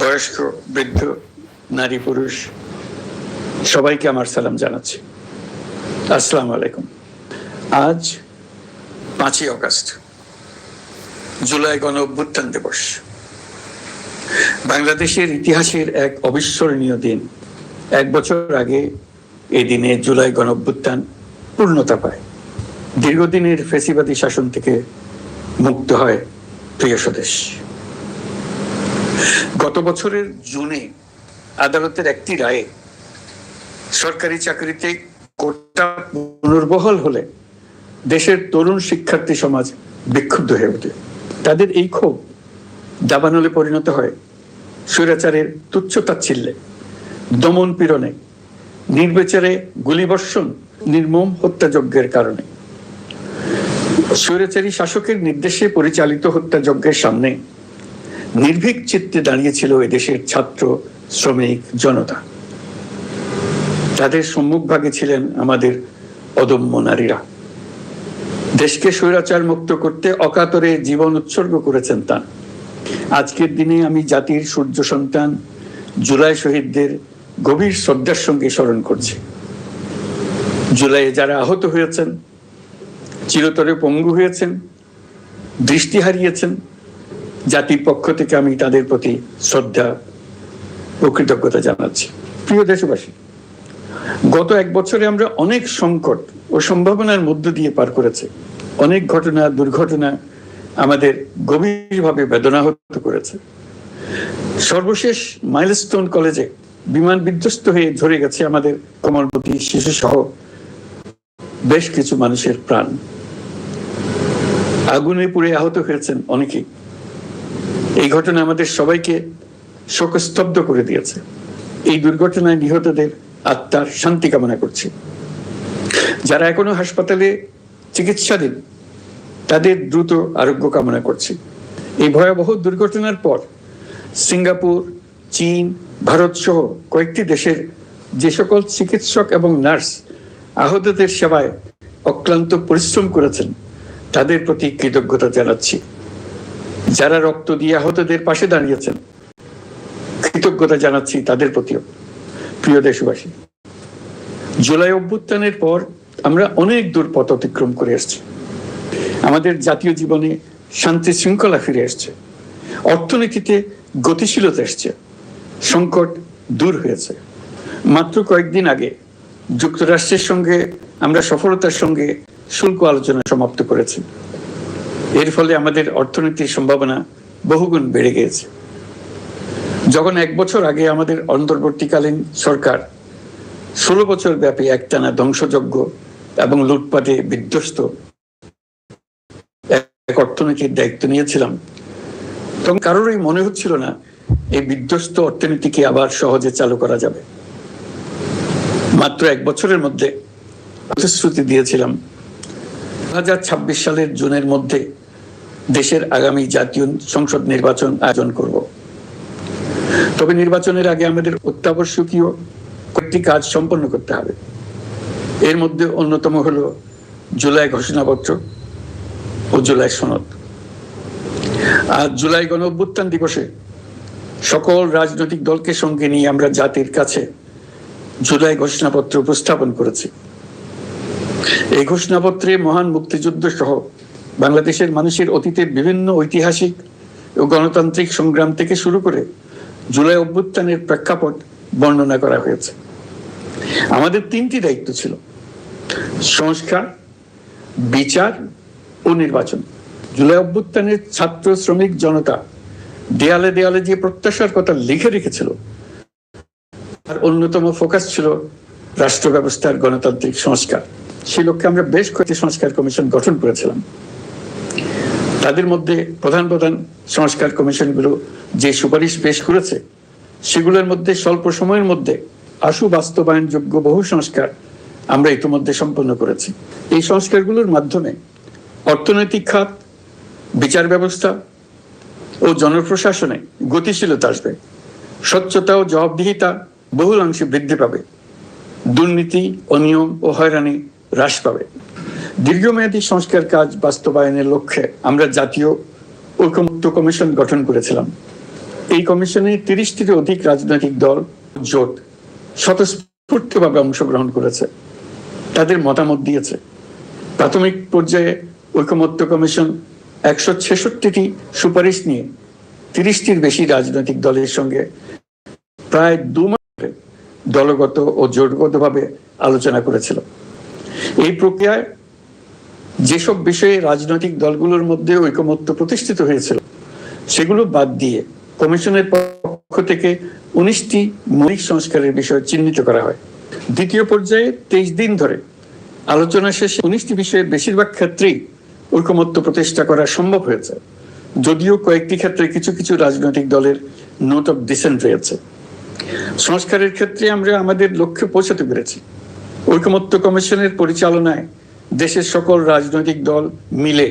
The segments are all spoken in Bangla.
বয়স্ক, বৃদ্ধ, নারী, পুরুষ, সবাইকে আমার সালাম জানাচ্ছি। আসসালামু আলাইকুম। আজ পাঁচই অগস্ট, জুলাই গণ অভ্যুত্থান দিবস। বাংলাদেশের ইতিহাসের এক অবিস্মরণীয় দিন। এক বছর আগে এই দিনে জুলাই গণ অভ্যুত্থান পূর্ণতা পায়। দীর্ঘদিনের ফেসিবাদী শাসন থেকে মুক্ত হয় প্রিয় স্বদেশ। গত বছরের জুনে আদালতের একটি রায়ে সরকারি চাকরিতে কোটা পুনর্বহাল হলে দেশের তরুণ শিক্ষার্থী সমাজ বিক্ষুব্ধ হয়ে ওঠে। তাদের এই ক্ষোভ দাবানলে পরিণত হয় স্বৈরাচারের তুচ্ছ তাচ্ছিল্যে, দমন পীড়নে, নির্বিচারে গুলিবর্ষণ, নির্মম হত্যাযজ্ঞের কারণে। স্বৈরাচারী শাসকের নির্দেশে পরিচালিত হত্যাযজ্ঞের সামনে নির্ভীক চিত্তে দাঁড়িয়েছিল এদেশের ছাত্র, শ্রমিক, জনতা। তাদের সম্মুখভাগে ছিলেন আমাদের অদম্য নারীরা। দেশকে স্বৈরাচার মুক্ত করতে অকাতরে জীবন উৎসর্গ করেছেন তা আজকের দিনে আমি জাতির সূর্য সন্তান, জুলাই শহীদদের গভীর শ্রদ্ধার সঙ্গে স্মরণ করছি। জুলাইয়ে যারা আহত হয়েছেন, চিরতরে পঙ্গু হয়েছেন, দৃষ্টি হারিয়েছেন জাতির পক্ষ থেকে আমি তাদের প্রতি শ্রদ্ধা ও কৃতজ্ঞতা জানাচ্ছি। প্রিয় দেশবাসী, গত এক বছরে আমরা অনেক সংকট ও সম্ভাবনার মধ্য দিয়ে পার করেছে। অনেক ঘটনা, দুর্ঘটনা আমাদের গভীরভাবে বেদনাহত করেছে। সর্বশেষ মাইলস্টোন কলেজে বিমান বিধ্বস্ত হয়ে ঝরে গেছে আমাদের কমলবতী শিশু সহ বেশ কিছু মানুষের প্রাণ। আগুনে পুড়ে আহত হয়েছেন অনেকেই। এই ঘটনা আমাদের সবাইকে শোকস্তব্ধ করে দিয়েছে। এই দুর্ঘটনায় নিহতদের আত্মার শান্তি কামনা করছি। যারা এখনও হাসপাতালে চিকিৎসাধীন, তাদের দ্রুত আরোগ্য কামনা করছি। এই ভয়াবহ দুর্ঘটনার পর সিঙ্গাপুর, চীন, ভারত সহ কয়েকটি দেশের যে সকল চিকিৎসক এবং নার্স আহতদের সেবায় অক্লান্ত পরিশ্রম করেছেন, তাদের প্রতি কৃতজ্ঞতা জানাচ্ছি। যারা রক্ত দিয়ে আহতদের পাশে দাঁড়িয়েছেন, কৃতজ্ঞতা জানাচ্ছি তাদের প্রতিও। প্রিয় দেশবাসী, জুলাই অভ্যুত্থানের পর আমরা অনেক দূর পথ অতিক্রম করে এসেছি আমাদের জাতীয় জীবনে শান্তি শৃঙ্খলা ফিরে এসছে অর্থনীতিতে গতিশীলতা এসছে। সংকট দূর হয়েছে। মাত্র কয়েকদিন আগে যুক্তরাষ্ট্রের সঙ্গে আমরা সফলতার সঙ্গে শুল্ক আলোচনা সমাপ্ত করেছি। এর ফলে আমাদের অর্থনীতির সম্ভাবনা বহুগুণ বেড়ে গিয়েছে। যখন এক বছর আগে আমাদের অন্তর্বর্তীকালীন সরকার ষোলো বছর ব্যাপী একটানা ধ্বংসযজ্ঞ এবং লুটপাটে বিধ্বস্ত এক অর্থনীতির দায়িত্ব নিয়েছিলাম, তখন কারোরই মনে হচ্ছিল না এই বিধ্বস্ত অর্থনীতিকে আবার সহজে চালু করা যাবে। মাত্র এক বছরের মধ্যে প্রতিশ্রুতি দিয়েছিলাম। ছাব্বিশ সালের জুনের মধ্যে দেশের আগামী জাতীয় সংসদ নির্বাচন আয়োজন করব। তবে নির্বাচনের আগে আমাদের অত্যাবশ্যকীয় কয়েকটি কাজ সম্পন্ন করতে হবে। এর মধ্যে অন্যতম হলো জুলাই ঘোষণাপত্র ও জুলাই সনদ। আজ জুলাই গণ অভ্যুত্থান দিবসে সকল রাজনৈতিক দলকে সঙ্গে নিয়ে আমরা জাতির কাছে জুলাই ঘোষণাপত্র উপস্থাপন করেছি। এই ঘোষণাপত্রে মহান মুক্তিযুদ্ধ সহ বাংলাদেশের মানুষের অতীতের বিভিন্ন ঐতিহাসিক ও গণতান্ত্রিক সংগ্রাম থেকে শুরু করে জুলাই অভ্যুত্থানের প্রেক্ষাপট বর্ণনা করা হয়েছে। আমাদের তিনটি দায়িত্ব ছিল, সংস্কার, বিচার ও নির্বাচন। জুলাই অভ্যুত্থানের ছাত্র শ্রমিক জনতা দেয়ালে দেয়ালে যে প্রত্যাশার কথা লিখে রেখেছিল আর অন্যতম ফোকাস ছিল রাষ্ট্র ব্যবস্থার গণতান্ত্রিক সংস্কার। সেই লক্ষ্যে আমরা বেশ কয়েকটি সংস্কার কমিশন গঠন করেছিলাম। তাদের মধ্যে প্রধান প্রধান সংস্কার কমিশনগুলো যে সুপারিশ পেশ করেছে, সেগুলোর মধ্যে স্বল্প সময়ের মধ্যে আশু বাস্তবায়নযোগ্য বহু সংস্কার আমরা ইতিমধ্যে সম্পন্ন করেছি। এই সংস্কারগুলোর মাধ্যমে অর্থনৈতিক খাত, বিচার ব্যবস্থা ও জনপ্রশাসনে গতিশীলতা আসবে। স্বচ্ছতা ও জবাবদিহিতা বহুলাংশে বৃদ্ধি পাবে। দুর্নীতি অনিয়ম ও হয়রানি হ্রাস পাবে। দীর্ঘমেয়াদী সংস্কার কাজ বাস্তবায়নের লক্ষ্যে আমরা জাতীয় ঐকমত্য কমিশন গঠন করেছিলাম। এই কমিশনে তিরিশটির অধিক রাজনৈতিক দল জোট স্বতঃস্ফূর্তভাবে অংশগ্রহণ করেছে। তাদের মতামত দিয়েছে। প্রাথমিক পর্যায়ে ঐকমত্য কমিশন একশো ছেষট্টিটি সুপারিশ নিয়ে তিরিশটির বেশি রাজনৈতিক দলের সঙ্গে প্রায় দু মাস দলগত ও জোটগতভাবে আলোচনা করেছিল। এই প্রক্রিয়ায় যেসব বিষয়ে রাজনৈতিক দলগুলোর মধ্যে ঐকমত্য প্রতিষ্ঠিত হয়েছিল, সেগুলো বাদ দিয়ে কমিশনের পক্ষ থেকে উনিশটি মৌলিক সংস্কারের বিষয় চিহ্নিত করা হয়। দ্বিতীয় পর্যায়ে তেইশ দিন ধরে আলোচনা শেষে উনিশটি বিষয়ের বেশিরভাগ ক্ষেত্রেই ঐকমত্য প্রতিষ্ঠা করা সম্ভব হয়েছে, যদিও কয়েকটি ক্ষেত্রে কিছু কিছু রাজনৈতিক দলের নোট অফ ডিসেন্ট রয়েছে। সংস্কারের ক্ষেত্রে আমরা আমাদের লক্ষ্যে পৌঁছাতে পেরেছি। ঐকমত্য কমিশনের পরিচালনায় দেশের সকল রাজনৈতিক দল মিলে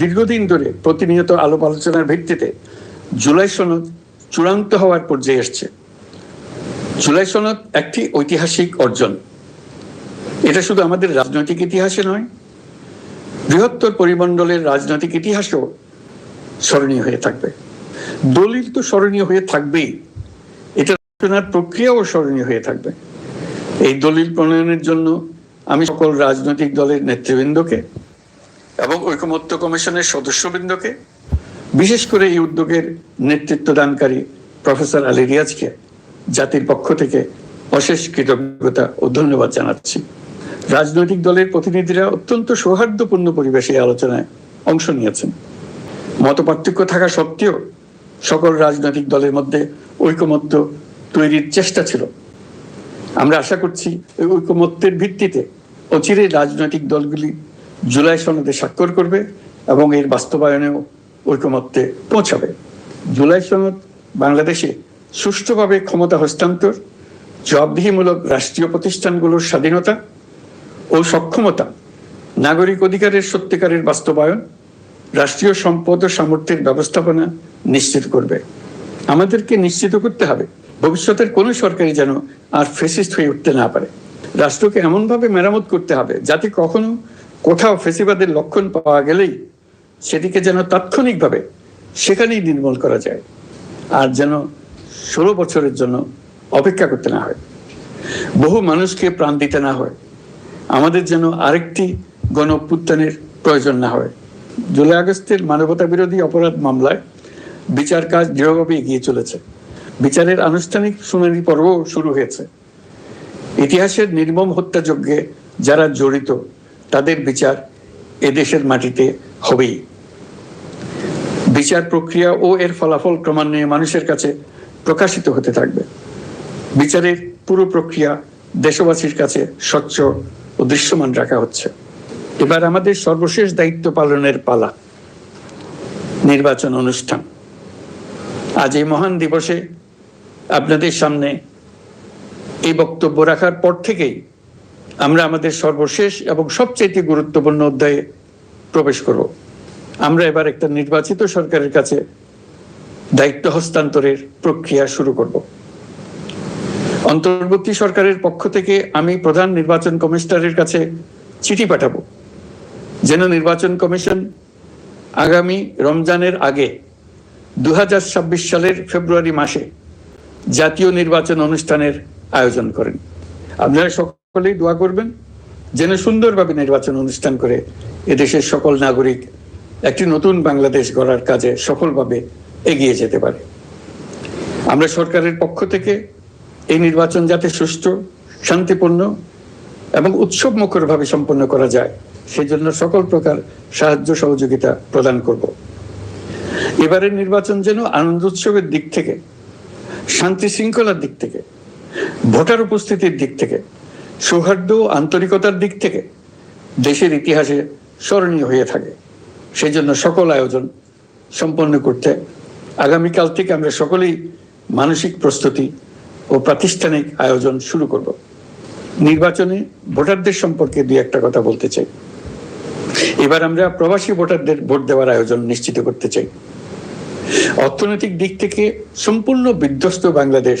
দীর্ঘদিন ধরে প্রতিনিয়ত আলোপ আলোচনার ভিত্তিতে জুলাই সনদ চূড়ান্ত হওয়ার পর্যায়ে এসছে। জুলাই সনদ একটি ঐতিহাসিক অর্জন। এটা শুধু আমাদের রাজনৈতিক ইতিহাসে নয়, বৃহত্তর পরিমণ্ডলের রাজনৈতিক ইতিহাসও স্মরণীয় হয়ে থাকবে। দলিল তো স্মরণীয় হয়ে থাকবেই, এটা আলোচনার প্রক্রিয়াও স্মরণীয় হয়ে থাকবে। এই দলিল প্রণয়নের জন্য আমি সকল রাজনৈতিক দলের নেতৃবৃন্দকে এবং ঐকমত্য কমিশনের সদস্যবৃন্দকে, বিশেষ করে এই উদ্যোগের নেতৃত্ব দানকারী প্রফেসর আলী রিয়াজকে, জাতির পক্ষ থেকে অশেষ কৃতজ্ঞতা ও ধন্যবাদ জানাচ্ছি। রাজনৈতিক দলের প্রতিনিধিরা অত্যন্ত সৌহার্দ্যপূর্ণ পরিবেশে আলোচনায় অংশ নিয়েছেন। মত পার্থক্য থাকা সত্ত্বেও সকল রাজনৈতিক দলের মধ্যে ঐকমত্য তৈরির চেষ্টা ছিল। আমরা আশা করছি ঐকমত্যের ভিত্তিতে অচিরে রাজনৈতিক দলগুলি জুলাই সনদে স্বাক্ষর করবে এবং এর বাস্তবায়নেও ঐকমত্যে পৌঁছাবে। জুলাই সনদ বাংলাদেশে সুষ্ঠুভাবে ক্ষমতা হস্তান্তর, জবাবদিহিমূলক রাষ্ট্রীয় প্রতিষ্ঠানগুলোর স্বাধীনতা ও সক্ষমতা, নাগরিক অধিকারের সত্যিকারের বাস্তবায়ন, রাষ্ট্রীয় সম্পদ ও সামর্থ্যের ব্যবস্থাপনা নিশ্চিত করবে। আমাদেরকে নিশ্চিত করতে হবে, ভবিষ্যতের কোনো সরকারি যেন আর ফেসিস্ট হয়ে উঠতে না পারে। রাষ্ট্রকে এমনভাবে মেরামত করতে হবে যাতে কখনো কোথাও ফেসিবাদের লক্ষণ পাওয়া গেলেই সেটিকে যেন তাৎক্ষণিকভাবে সেখানেই নির্মূল করা যায় আর যেন ষোলো বছরের জন্য অপেক্ষা করতে না হয়। বহু মানুষকে প্রাণ দিতে না হয়। আমাদের যেন আরেকটি গণ অভ্যুত্থানের প্রয়োজন না হয়। জুলাই আগস্টের মানবতা বিরোধী অপরাধ মামলায় বিচার কাজ দৃঢ়ভাবে এগিয়ে চলেছে। বিচারের আনুষ্ঠানিক শুনানি পর্ব শুরু হয়েছে। ইতিহাসের নির্মম হত্যাযজ্ঞে যারা জড়িত, তাদের বিচার এদেশের মাটিতে হবেই। বিচার প্রক্রিয়া ও এর ফলাফল ক্রমান্বয়ে মানুষের কাছে প্রকাশিত হতে থাকবে। বিচারের পুরো প্রক্রিয়া দেশবাসীর কাছে স্বচ্ছ ও দৃশ্যমান রাখা হচ্ছে। এবার আমাদের সর্বশেষ দায়িত্ব পালনের পালা, নির্বাচন অনুষ্ঠান। আজ এই মহান দিবসে আপনাদের সামনে এই বক্তব্য রাখার পর থেকেই আমরা আমাদের সর্বশেষ এবং সবচেয়ে গুরুত্বপূর্ণ অধ্যায়ে প্রবেশ করব। আমরা এবার একটা নির্বাচিত সরকারের কাছে দায়িত্ব হস্তান্তরের প্রক্রিয়া শুরু করব। অন্তর্বর্তী সরকারের পক্ষ থেকে আমি প্রধান নির্বাচন কমিশনারের কাছে চিঠি পাঠাবো। যেন নির্বাচন কমিশন আগামী রমজানের আগে দু হাজার ছাব্বিশ সালের ফেব্রুয়ারি মাসে জাতীয় নির্বাচন অনুষ্ঠানের আয়োজন করেন। আপনারা সকলেই দোয়া করবেন, যেন সুন্দরভাবে নির্বাচন অনুষ্ঠান করে এদেশের সকল নাগরিক একটি নতুন বাংলাদেশ গড়ার কাজে সফলভাবে এগিয়ে যেতে পারে। আমরা সরকারের পক্ষ থেকে এই নির্বাচন যাতে সুষ্ঠু, শান্তিপূর্ণ এবং উৎসব মুখরভাবে সম্পন্ন করা যায়, সেজন্য সকল প্রকার সাহায্য সহযোগিতা প্রদান করব। এবারের নির্বাচন যেন আনন্দ উৎসবের দিক থেকে, শান্তি শৃঙ্খলার দিক থেকে ভোটার উপস্থিতির দিক থেকে, সৌহার্দ্য আন্তরিকতার দিক থেকে দেশের ইতিহাসে স্মরণীয় হয়ে থাকে। সেই জন্য সকল আয়োজন সম্পন্ন করতে আগামীকাল থেকে আমরা সকলেই মানসিক প্রস্তুতি ও প্রাতিষ্ঠানিক আয়োজন শুরু করব। নির্বাচনে ভোটারদের সম্পর্কে দুই একটা কথা বলতে চাই। এবার আমরা প্রবাসী ভোটারদের ভোট দেওয়ার আয়োজন নিশ্চিত করতে চাই। অর্থনৈতিক দিক থেকে সম্পূর্ণ বিধ্বস্ত বাংলাদেশ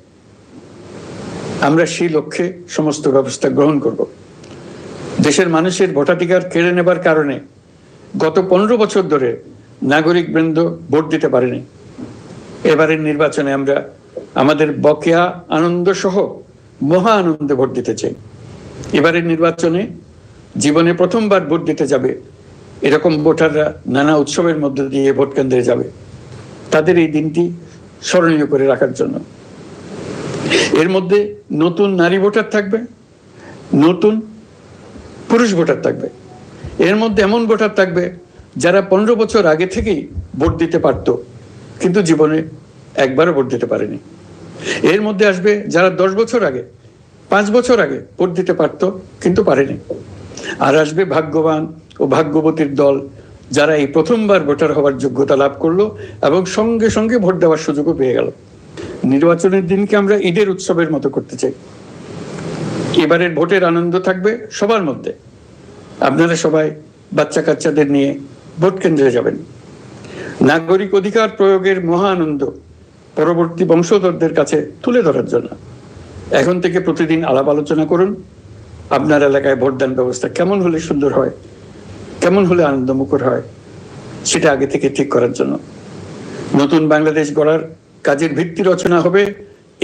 আমরা সেই লক্ষ্যে সমস্ত ব্যবস্থা গ্রহণ করব। দেশের মানুষের ভোটাধিকার কেড়ে নেবার কারণে গত পনেরো বছর ধরে নাগরিক বৃন্দ ভোট দিতে পারেনি। এবারের নির্বাচনে আমরা আমাদের বকেয়া আনন্দ সহ মহা আনন্দে ভোট দিতে চাই। এবারের নির্বাচনে জীবনে প্রথমবার ভোট দিতে যাবে। এরকম ভোটাররা নানা উৎসবের মধ্য দিয়ে ভোট কেন্দ্রে যাবে। তাদের এই দিনটি স্মরণীয় করে রাখার জন্য। এর মধ্যে নতুন নারী ভোটার থাকবে, নতুন পুরুষ ভোটার থাকবে। এর মধ্যে এমন ভোটার থাকবে যারা পনেরো বছর আগে থেকেই ভোট দিতে পারত, কিন্তু জীবনে একবারও ভোট দিতে পারেনি। এর মধ্যে আসবে যারা দশ বছর আগে, পাঁচ বছর আগে ভোট দিতে পারত, কিন্তু পারেনি। আর আসবে ভাগ্যবান ও ভাগ্যবতীর দল যারা এই প্রথমবার ভোটার হওয়ার যোগ্যতা লাভ করল এবং সঙ্গে সঙ্গে ভোট দেওয়ার সুযোগও পেয়ে গেল। নির্বাচনের দিনকে আমরা ঈদের উৎসবের মতো করতে চাই। এবারের ভোটের আনন্দ থাকবে সবার মধ্যে। আপনারা সবাই বাচ্চা কাচ্চাদের নিয়ে ভোট কেন্দ্রে যাবেন। নাগরিক অধিকার প্রয়োগের মহা আনন্দ পরবর্তী বংশধরদের কাছে তুলে ধরার জন্য। এখন থেকে প্রতিদিন আলাপ আলোচনা করুন। আপনার এলাকায় ভোটদান ব্যবস্থা কেমন হলে সুন্দর হয়? কেমন হলে আনন্দমুখর হয়? সেটা আগে থেকে ঠিক করার জন্য। নতুন বাংলাদেশ গড়ার কাজের ভিত্তি রচনা হবে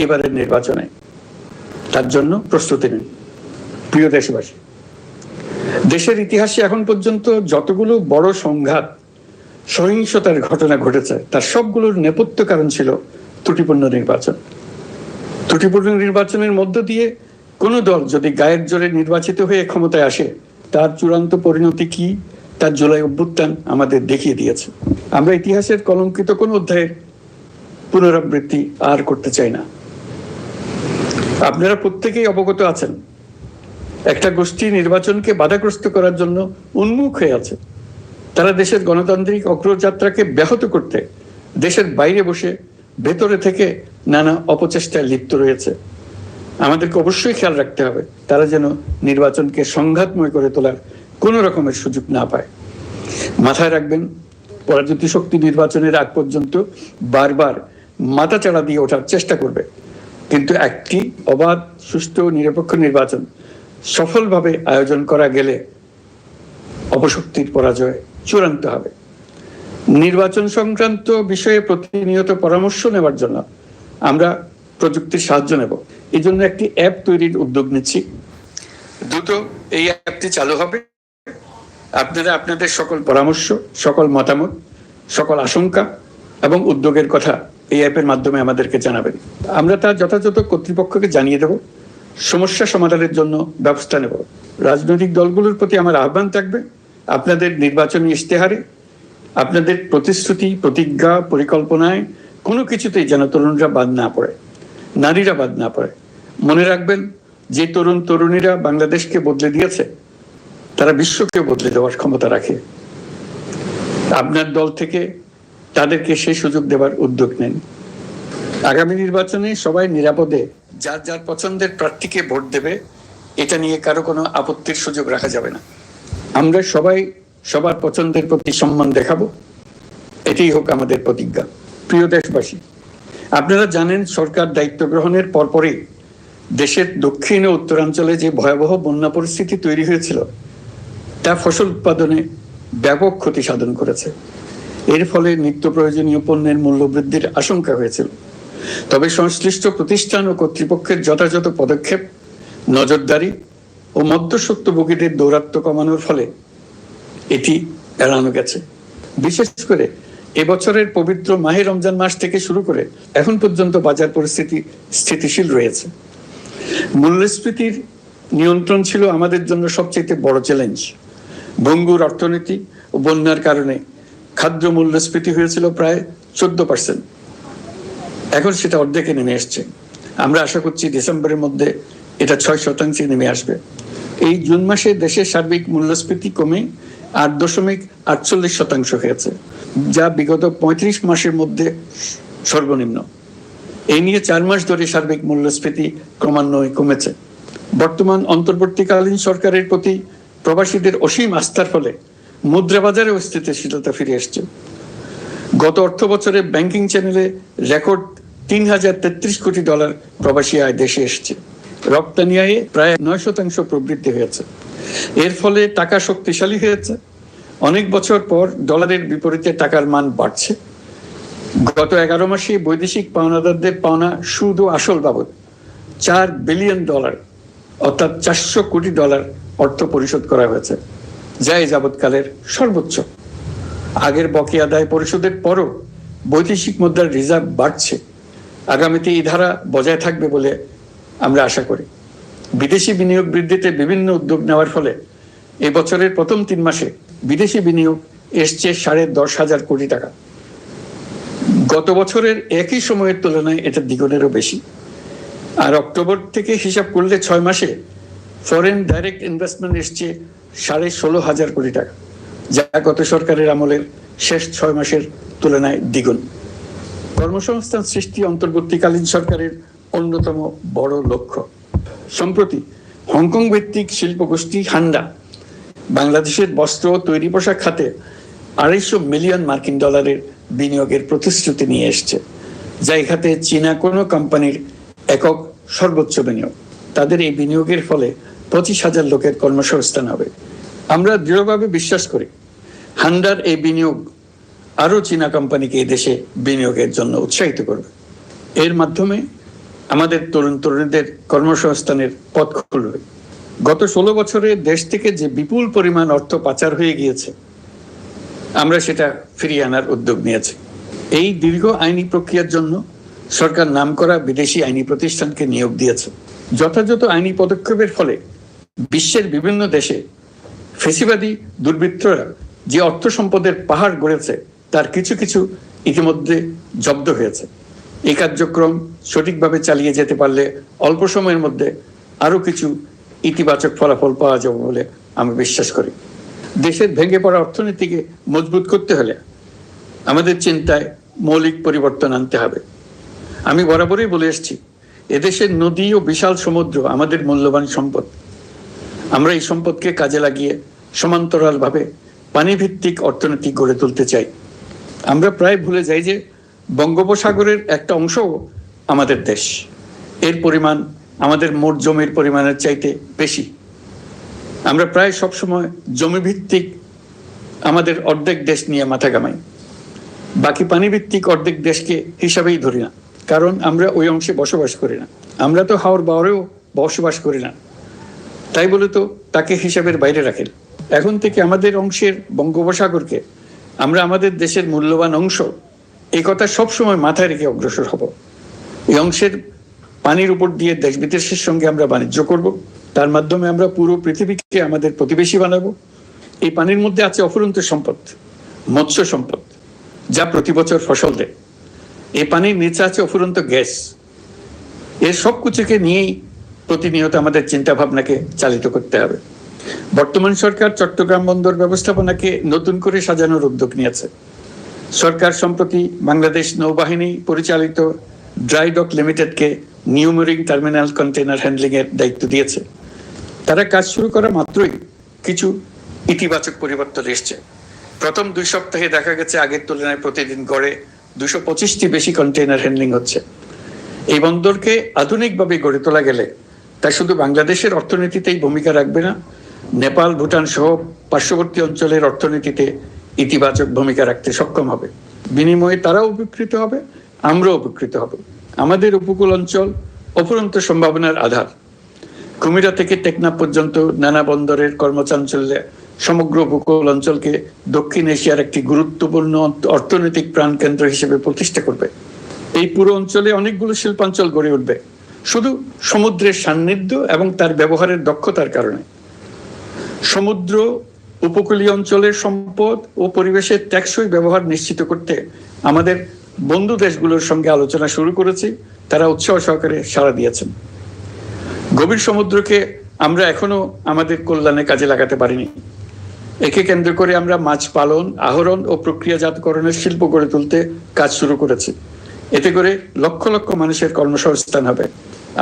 এবারের নির্বাচনে। তার জন্য প্রস্তুতি নিন। প্রিয় দেশবাসী, দেশের ইতিহাসে এখন পর্যন্ত যতগুলো বড় সংঘাত, সহিংসতার ঘটনা ঘটেছে, তার সবগুলোর নেপথ্য কারণ ছিল ত্রুটিপূর্ণ নির্বাচন। ত্রুটিপূর্ণ নির্বাচনের মধ্য দিয়ে কোনো দল যদি গায়ের জোরে নির্বাচিত হয়ে ক্ষমতায় আসে, তার চূড়ান্ত পরিণতি কি? তার জুলাই অভ্যুত্থান আমাদের দেখিয়ে দিয়েছে। আমরা ইতিহাসের কলঙ্কিত কোন অধ্যায়ের পুনরাবৃত্তি আর করতে চাই না। আপনারা প্রত্যেকেই অবগত আছেন, একটা গোষ্ঠী নির্বাচনকে বাধাগ্রস্ত করার জন্য উন্মুখ হয়ে আছে। তারা দেশের গণতান্ত্রিক অগ্রযাত্রাকে ব্যাহত করতে দেশের বাইরে বসে ভেতরে থেকে নানা অপচেষ্টায় লিপ্ত রয়েছে। আমাদেরকে অবশ্যই খেয়াল রাখতে হবে, তারা যেন নির্বাচনকে সংঘাতময় করে তোলার কোনো রকমের সুযোগ না পায়। মাথায় রাখবেন, পরাজিত শক্তি নির্বাচনের আগ পর্যন্ত বারবার মাথা চাড়া দিয়ে ওঠার চেষ্টা করবে। কিন্তু একটি অবাধ ও নিরপেক্ষ নির্বাচন সফলভাবে আয়োজন করা গেলে অপশক্তির পরাজয় চূড়ান্ত হবে। নির্বাচন সংক্রান্ত বিষয়ে প্রতিনিয়ত পরামর্শ নেওয়ার জন্য আমরা প্রযুক্তির সাহায্য নেব। এই জন্য একটি অ্যাপ তৈরির উদ্যোগ নিচ্ছি। দ্রুত এই অ্যাপটি চালু হবে। আপনারা আপনাদের সকল পরামর্শ, সকল মতামত, সকল আশঙ্কা এবং উদ্যোগের কথা এই অ্যাপের মাধ্যমে আমাদেরকে জানাবেন। আমরা তা যথাযথ কর্তৃপক্ষকে জানিয়ে দেব। সমস্যা সমাধানের জন্য ব্যবস্থা নেব। রাজনৈতিক দলগুলোর প্রতি আমার আহ্বান থাকবে। আপনাদের নির্বাচনী ইশতেহারে, আপনাদের প্রতিশ্রুতি, প্রতিজ্ঞা, পরিকল্পনায় কোনো কিছুতেই যেন তরুণরা বাদ না পড়ে, নারীরা বাদ না পড়ে। মনে রাখবেন, যে তরুণ তরুণীরা বাংলাদেশকে বদলে দিয়েছে, তারা বিশ্বকে বদলে দেওয়ার ক্ষমতা রাখে। আপনার দল থেকে তাদেরকে সেই সুযোগ দেওয়ার উদ্যোগ নেন। আগামী নির্বাচনে সবাই নিরাপদে যার যার পছন্দের প্রার্থীকে ভোট দেবে, এটা নিয়ে কারও কোনো আপত্তির সুযোগ রাখা যাবে না। আমরা সবাই সবার পছন্দের প্রতি সম্মান দেখাবো। এটাই হোক আমাদের প্রতিজ্ঞা। প্রিয় দেশবাসী, আপনারা জানেন সরকার দায়িত্ব গ্রহণের পরপরই দেশের দক্ষিণ ও উত্তরাঞ্চলে যে ভয়াবহ বন্যা পরিস্থিতি তৈরি হয়েছিল, তা ফসল উৎপাদনে ব্যাপক ক্ষতি সাধন করেছে। এর ফলে নিত্য প্রয়োজনীয় পণ্যের মূল্য বৃদ্ধির আশঙ্কা হয়েছিল। তবে সংশ্লিষ্ট প্রতিষ্ঠান ও কর্তৃপক্ষের যথাযথ পদক্ষেপ, নজরদারি ও মধ্যস্বত্বভোগীদের দৌরাত্ম কমানোর ফলে এটি এড়ানো গেছে। বিশেষ করে এবছরের পবিত্র মাহে রমজান মাস থেকে শুরু করে এখন পর্যন্ত বাজার পরিস্থিতি স্থিতিশীল রয়েছে। মূল্যস্ফীতির নিয়ন্ত্রণ ছিল আমাদের জন্য সবচেয়ে বড় চ্যালেঞ্জ। ভঙ্গুর অর্থনীতি ও বন্যার কারণে খাদ্য মূল্যস্ফীতি হয়েছিল প্রায় চোদ্দ পার্সেন্ট এখন সেটা অর্ধেকে নেমে এসছে। আমরা আশা করছি ডিসেম্বরের মধ্যে এটা ছয় শতাংশে নেমে আসবে। এই জুন মাসে দেশের সার্বিক মূল্যস্ফীতি কমে আট দশমিক আটচল্লিশ শতাংশ হয়েছে, যা বিগত পঁয়ত্রিশ মাসের মধ্যে সর্বনিম্ন। এই নিয়ে চার মাস ধরে সার্বিক মূল্যস্ফীতি ক্রমান্বয়ে কমেছে। বর্তমান অন্তর্বর্তীকালীন সরকারের প্রতি প্রবাসীদের অসীম আস্থার ফলে মুদ্রা বাজারেও স্থিতিশীলতা ফিরে এসছে। গত অর্থ বছরে ব্যাংকিং চ্যানেলে রেকর্ড তিন হাজার তেত্রিশ কোটি ডলার প্রবাসী আয় দেশে এসছে। রপ্তানি আয়ে প্রায় নয় শতাংশ প্রবৃদ্ধি হয়েছে। এর ফলে টাকা শক্তিশালী হয়েছে। অনেক বছর পর ডলারের বিপরীতে টাকার মান বাড়ছে। গত এগারো মাসে বৈদেশিক পাওনাদারদের পাওনা সুদ ও আসল বাবদ, চার বিলিয়ন ডলার, অর্থাৎ চারশো কোটি ডলার অর্থ পরিশোধ করা হয়েছে। যা যাবৎকালের সর্বোচ্চ। আগের বকেয়া আদায় পরিশোধের পরও বৈদেশিক মুদ্রার রিজার্ভ বাড়ছে। আগামীতে এই ধারা বজায় থাকবে বলে আমরা আশা করি। বিদেশি বিনিয়োগ বৃদ্ধিতে বিভিন্ন উদ্যোগ নেওয়ার ফলে এই বছরের প্রথম তিন মাসে বিদেশি বিনিয়োগ এসছে সাড়ে দশ হাজার কোটি টাকা। গত বছরের একই সময়ের তুলনায় এটা দ্বিগুণেরও বেশি। আর অক্টোবর থেকে হিসাব করলে ছয় মাসে ফরেন ডাইরেক্ট ইনভেস্টমেন্ট এসছে সাড়ে ষোলো হাজার কোটি টাকা, যা গত সরকারের আমলের শেষ ছয় মাসের তুলনায় দ্বিগুণ। কর্মসংস্থান সৃষ্টি অন্তর্বর্তীকালীন সরকারের অন্যতম বড় লক্ষ্য। সম্প্রতি হংকং ভিত্তিক শিল্প গোষ্ঠী হান্ডা বাংলাদেশের বস্ত্র তৈরি পোশাক খাতে আড়াইশো মিলিয়ন মার্কিন ডলারের বিনিয়োগের প্রতিশ্রুতি নিয়ে এসছে, যা খাতে চীনা কোনো কোম্পানির একক সর্বোচ্চ বিনিয়োগ। তাদের এই বিনিয়োগের ফলে পঁচিশ হাজার লোকের কর্মসংস্থান হবে। আমরা দৃঢ়ভাবে বিশ্বাস করি হান্ডার এই বিনিয়োগ আরও চীনা কোম্পানিকে এই দেশে বিনিয়োগের জন্য উৎসাহিত করবে। এর মাধ্যমে আমাদের তরুণ তরুণীদের কর্মসংস্থানের পথ খুলবে। গত ষোলো বছরে দেশ থেকে যে বিপুল পরিমাণ অর্থ পাচার হয়ে গিয়েছে, আমরা সেটা ফিরিয়ে আনার উদ্যোগ নিয়েছি। এই দীর্ঘ আইনি প্রক্রিয়ার জন্য সরকার নামকরা বিদেশি আইনি প্রতিষ্ঠানকে নিয়োগ দিয়েছে। যথাযথ আইনি পদক্ষেপের ফলে বিশ্বের বিভিন্ন দেশে ফেসিবাদী দুর্বৃত্তরা যে অর্থ সম্পদের পাহাড় গড়েছে, তার কিছু কিছু ইতিমধ্যে জব্দ হয়েছে। এই কার্যক্রম সঠিকভাবে চালিয়ে যেতে পারলে অল্প সময়ের মধ্যে আরও কিছু ইতিবাচক ফলাফল পাওয়া যাবে বলে আমি বিশ্বাস করি। দেশের ভেঙে পড়া অর্থনীতিকে মজবুত করতে হলে আমাদের চিন্তায় মৌলিক পরিবর্তন আনতে হবে। আমি বরাবরই বলে এসেছি এদেশের নদী ও বিশাল সমুদ্র আমাদের মূল্যবান সম্পদ। আমরা এই সম্পদকে কাজে লাগিয়ে সমান্তরালভাবে পানিভিত্তিক অর্থনীতি গড়ে তুলতে চাই। আমরা প্রায় ভুলে যাই যে বঙ্গোপসাগরের একটা অংশও আমাদের দেশ। এর পরিমাণ আমাদের মোট জমির পরিমাণের চাইতে বেশি। আমরা প্রায় সবসময় জমি ভিত্তিক আমাদের অর্ধেক দেশ নিয়ে মাথা কামাই বাকি পানি ভিত্তিক অর্ধেক দেশকে হিসাবেই ধরি না। কারণ আমরা ওই অংশে বসবাস করি না। আমরা তো হাওর বাওরেও বসবাস করি না। তাই বলে তো তাকে হিসাবের বাইরে রাখেন। এখন থেকে আমাদের অংশের বঙ্গোপসাগরকে আমরা আমাদের দেশের মূল্যবান অংশ এই কথা সবসময় মাথায় রেখে অগ্রসর হব। এই অংশের পানির উপর দিয়ে দেশ বিদেশের সঙ্গে আমরা বাণিজ্য করব। তার মাধ্যমে আমরা পুরো পৃথিবীকে আমাদের প্রতিবেশী বানাবো। এই পানির মধ্যে আছে অফুরন্ত সম্পদ, মৎস্য সম্পদ, যা প্রতি বছর ফসল দেয়। এই পানির নিচে আছে অফুরন্ত গ্যাস। এর সব কিছুকে নিয়েই প্রতিনিয়ত আমাদের চিন্তা ভাবনাকে চালিত করতে হবে। বর্তমান সরকার চট্টগ্রাম বন্দর ব্যবস্থাপনাকে নতুন করে সাজানোর উদ্যোগ নিয়েছে। সরকার সম্প্রতি বাংলাদেশ নৌবাহিনী পরিচালিত dry dock লিমিটেডকে New Mooring terminal container handling এর দায়িত্ব দিয়েছে। তারা কাজ শুরু করা মাত্রই কিছু ইতিবাচক পরিবর্তন এসছে। প্রথম দুই সপ্তাহে দেখা গেছে আগের তুলনায় প্রতিদিন গড়ে দুশো পঁচিশটি বেশি কন্টেনার হ্যান্ডলিং হচ্ছে। এই বন্দরকে আধুনিকভাবে গড়ে তোলা গেলে তা শুধু বাংলাদেশের অর্থনীতিতেই ভূমিকা রাখবে না, নেপাল, ভুটান সহ পার্শ্ববর্তী অঞ্চলের অর্থনীতিতে ইতিবাচক ভূমিকা রাখতে সক্ষম হবে। বিনিময়ে তারাও উপকৃত হবে, আমরাও উপকৃত হব। আমাদের উপকূল অঞ্চল অফুরন্ত সম্ভাবনার আধার। কুমিরা থেকে টেকনা পর্যন্ত নানা বন্দরের কর্মচাঞ্চল্যে সমগ্র উপকূল অঞ্চলকে দক্ষিণ এশিয়ার একটি গুরুত্বপূর্ণ অর্থনৈতিক প্রাণকেন্দ্র হিসেবে প্রতিষ্ঠা করবে। এই পুরো অঞ্চলে অনেকগুলো শিল্পাঞ্চল গড়ে উঠবে। শুধু সমুদ্রের সান্নিধ্য এবং তার ব্যবহারের দক্ষতার কারণে। সমুদ্র উপকূলীয় অঞ্চলের সম্পদ ও পরিবেশের টেকসই ব্যবহার নিশ্চিত করতে আমাদের বন্ধু দেশগুলোর সঙ্গে আলোচনা শুরু করেছি, তারা উৎসাহ সহকারে সাড়া দিয়েছেন। গভীর সমুদ্রকে আমরা এখনও আমাদের কল্যাণে কাজে লাগাতে পারিনি। একে কেন্দ্র করে আমরা মাছ পালন, আহরণ ও প্রক্রিয়াজাতকরণের শিল্প গড়ে তুলতে কাজ শুরু করেছি। এতে করে লক্ষ লক্ষ মানুষের কর্মসংস্থান হবে।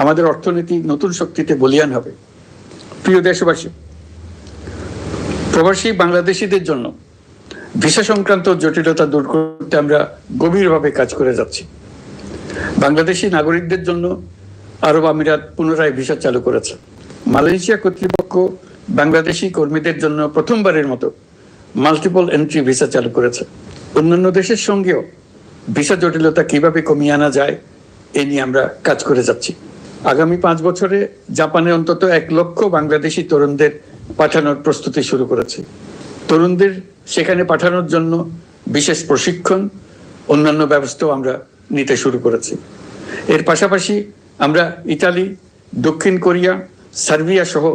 আমাদের অর্থনীতি নতুন শক্তিতে বলিয়ান হবে। প্রিয় দেশবাসী, প্রবাসী বাংলাদেশিদের জন্য ভিসা সংক্রান্ত জটিলতা দূর করতে আমরা গভীরভাবে কাজ করে যাচ্ছি। বাংলাদেশি নাগরিকদের জন্য আরব আমিরাত পুনরায় ভিসা চালু করেছে। মালয়েশিয়া কর্তৃপক্ষ বাংলাদেশি কর্মীদের জন্য প্রথমবারের মতো মাল্টিপল এন্ট্রি ভিসা চালু করেছে। অন্যান্য দেশের সঙ্গেও ভিসা জটিলতা কীভাবে কমিয়ে আনা যায়, এ নিয়ে আমরা কাজ করে যাচ্ছি। আগামী পাঁচ বছরে জাপানে অন্তত এক লক্ষ বাংলাদেশি তরুণদের পাঠানোর প্রস্তুতি শুরু করেছে। তরুণদের সেখানে পাঠানোর জন্য বিশেষ প্রশিক্ষণ, অন্যান্য ব্যবস্থাও আমরা নিতে শুরু করেছি। এর পাশাপাশি আমরা ইতালি, দক্ষিণ কোরিয়া, সার্বিয়া সহ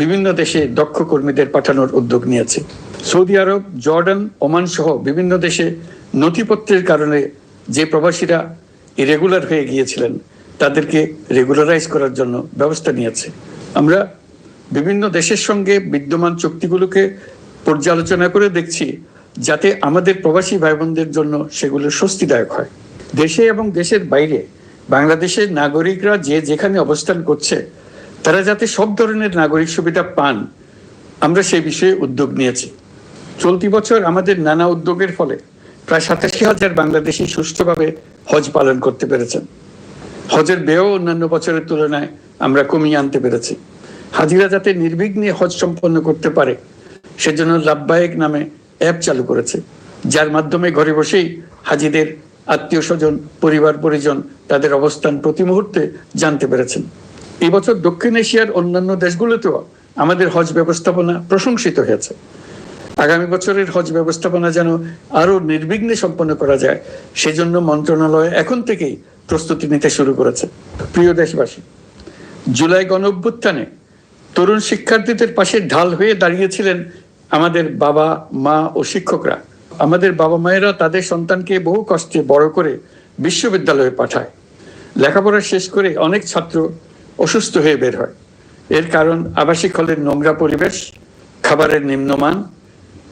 বিভিন্ন দেশে দক্ষ কর্মীদের পাঠানোর উদ্যোগ নিয়েছি। সৌদি আরব, জর্ডান, ওমান সহ বিভিন্ন দেশে নথিপত্রের কারণে যে প্রবাসীরা ইরেগুলার হয়ে গিয়েছিলেন তাদেরকে রেগুলারাইজ করার জন্য ব্যবস্থা নিয়েছে। আমরা বিভিন্ন দেশের সঙ্গে বিদ্যমান চুক্তিগুলোকে পর্যালোচনা করে দেখছি, যাতে আমাদের প্রবাসী ভাই বোনদের জন্য সেগুলো স্বস্তিদায়ক হয়। দেশে এবং দেশের বাইরে বাংলাদেশের নাগরিকরা যে যেখানে অবস্থান করছে, তারা যাতে সব ধরনের নাগরিক সুবিধা পান, আমরা সেই বিষয়ে উদ্যোগ নিয়েছি। চলতি বছর আমাদের নানা উদ্যোগের ফলে প্রায় সাতাশি হাজার বাংলাদেশি সুষ্ঠুভাবে হজ পালন করতে পেরেছেন। হজের ব্যয় অন্যান্য বছরের তুলনায় আমরা কমিয়ে আনতে পেরেছি। হাজিরা যাতে নির্বিঘ্নে হজ সম্পন্ন করতে পারে, সেজন্য লাভবায়ক নামে অ্যাপ চালু করেছে, যার মাধ্যমে ঘরে বসেই হাজিদের আত্মীয় স্বজন পরিবার পরিজন তাদের অবস্থান প্রতি মুহূর্তে জানতে পেরেছেন। এবছর দক্ষিণ এশিয়ার অন্যান্য দেশগুলোতেও আমাদের হজ ব্যবস্থাপনা প্রশংসিত হয়েছে। আগামী বছরের হজ ব্যবস্থাপনা যেন আরও নির্বিঘ্নে সম্পন্ন করা যায়, সেজন্য মন্ত্রণালয় এখন থেকেই প্রস্তুতি নিতে শুরু করেছে। প্রিয় দেশবাসী, জুলাই গণ অভ্যুত্থানে তরুণ শিক্ষার্থীদের পাশে ঢাল হয়ে দাঁড়িয়েছিলেন আমাদের বাবা, মা ও শিক্ষকরা। আমাদের বাবা মায়েরা তাদের সন্তানকে বহু কষ্টে বড় করে বিশ্ববিদ্যালয়ে পাঠায়। লেখাপড়া শেষ করে অনেক ছাত্র অসুস্থ হয়ে বের হয়। এর কারণ আবাসিক হলের নোংরা পরিবেশ, খাবারের নিম্নমান,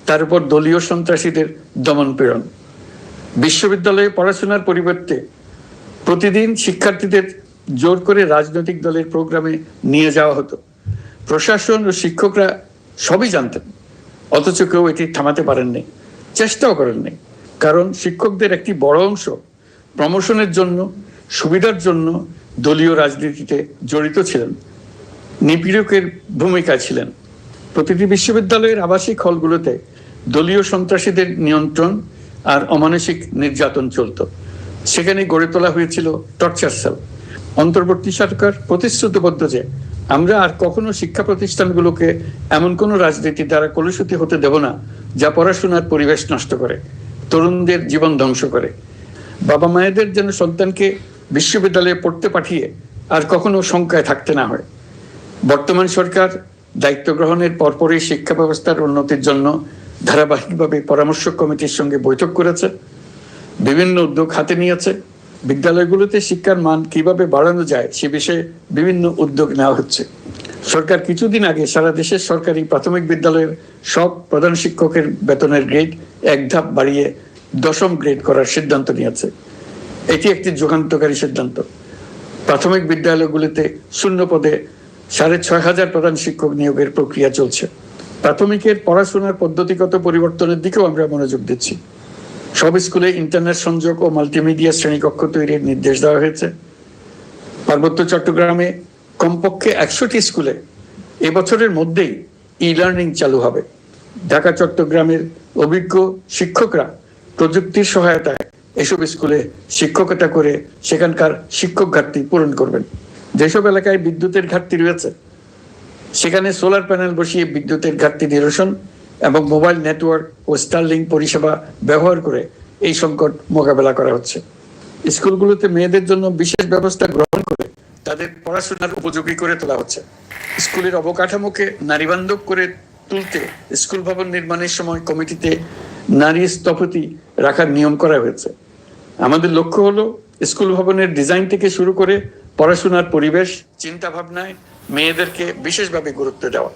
তার উপর দলীয় সন্ত্রাসীদের দমন পীড়ন। বিশ্ববিদ্যালয়ে পড়াশোনার পরিবর্তে প্রতিদিন শিক্ষার্থীদের জোর করে রাজনৈতিক দলের প্রোগ্রামে নিয়ে যাওয়া হতো। প্রশাসন ও শিক্ষকরা সবই জানতেন, অথচ কেউ এটি থামাতে পারেননি, চেষ্টাও করেননি। কারণ শিক্ষকদের একটি বড় অংশ প্রমোশনের জন্য, সুবিধার জন্য দলীয় রাজনীতিতে জড়িত ছিলেন, নিপীড়কের ভূমিকা ছিলেন। প্রতিটি বিশ্ববিদ্যালয়ের আবাসিক হলগুলোতে দলীয় সন্ত্রাসীদের নিয়ন্ত্রণ আর অমানসিক নির্যাতন চলত। সেখানে গড়ে তোলা হয়েছিল টর্চার সেল অন্তর্বর্তী সরকার প্রতিশ্রুতিবদ্ধ যে আমরা আর কখনো শিক্ষা প্রতিষ্ঠানগুলোকে এমন কোনো রাজনীতি দ্বারা কলুষিত হতে দেব না, যা পড়াশোনার পরিবেশ নষ্ট করে, তরুণদের জীবন ধ্বংস করে। বাবা মায়েদের যেন সন্তানকে বিশ্ববিদ্যালয়ে পড়তে পাঠিয়ে আর কখনো শঙ্কায় থাকতে না হয়। বর্তমান সরকার দায়িত্ব গ্রহণের পরপরই শিক্ষা ব্যবস্থার উন্নতির জন্য ধারাবাহিকভাবে পরামর্শ কমিটির সঙ্গে বৈঠক করেছে। বিভিন্ন উদ্যোগ হাতে নিয়েছে। বিদ্যালয়গুলোতে শিক্ষার মান কীভাবে বাড়ানো যায় সে বিষয়ে বিভিন্ন উদ্যোগ নেওয়া হচ্ছে। সরকার কিছুদিন আগে সারা দেশের সরকারি প্রাথমিক বিদ্যালয়ের সব প্রধান শিক্ষকের বেতনের গ্রেড এক ধাপ বাড়িয়ে দশম গ্রেড করার সিদ্ধান্ত নিয়েছে। এটি একটি যুগান্তকারী সিদ্ধান্ত। প্রাথমিক বিদ্যালয়গুলিতে শূন্য পদে সাড়ে ছয় হাজার প্রধান শিক্ষক নিয়োগের প্রক্রিয়া চলছে। প্রাথমিকের পড়াশোনার পদ্ধতিগত পরিবর্তনের দিকেও আমরা মনোযোগ দিচ্ছি। সব স্কুলে ইন্টারনেট সংযোগ ও মাল্টিমিডিয়া শ্রেণীকক্ষ তৈরির নির্দেশ দেওয়া হয়েছে। পার্বত্য চট্টগ্রামে কমপক্ষে একশোটি স্কুলে এবছরের মধ্যেই ই লার্নিং চালু হবে। ঢাকা, চট্টগ্রামের অভিজ্ঞ শিক্ষকরা প্রযুক্তির সহায়তায় এসব স্কুলে শিক্ষকতা করে সেখানকার শিক্ষক ঘাটতি পূরণ করবেন। যেসব এলাকায় বিদ্যুতের ঘাটতি রয়েছে, সেখানে সোলার প্যানেল বসিয়ে বিদ্যুতের ঘাটতি নিরসন এবং মোবাইল নেটওয়ার্ক ও স্টারলিং পরিষেবা ব্যবহার করে এই সংকট মোকাবেলা করা হচ্ছে। স্কুলগুলোতে মেয়েদের জন্য বিশেষ ব্যবস্থা গ্রহণ করে তাদের পড়াশোনার উপযোগী করে তোলা হচ্ছে। স্কুলের অবকাঠামোকে নারীবান্ধব করে তুলতে স্কুল ভবন নির্মাণের সময় কমিটিতে নারী স্থপতি রাখার নিয়ম করা হয়েছে। আমাদের লক্ষ্য হলো স্কুল ভবনের ডিজাইন থেকে শুরু করে পড়াশোনার পরিবেশ চিন্তা ভাবনায় মেয়েদেরকে বিশেষভাবে গুরুত্ব দেওয়া।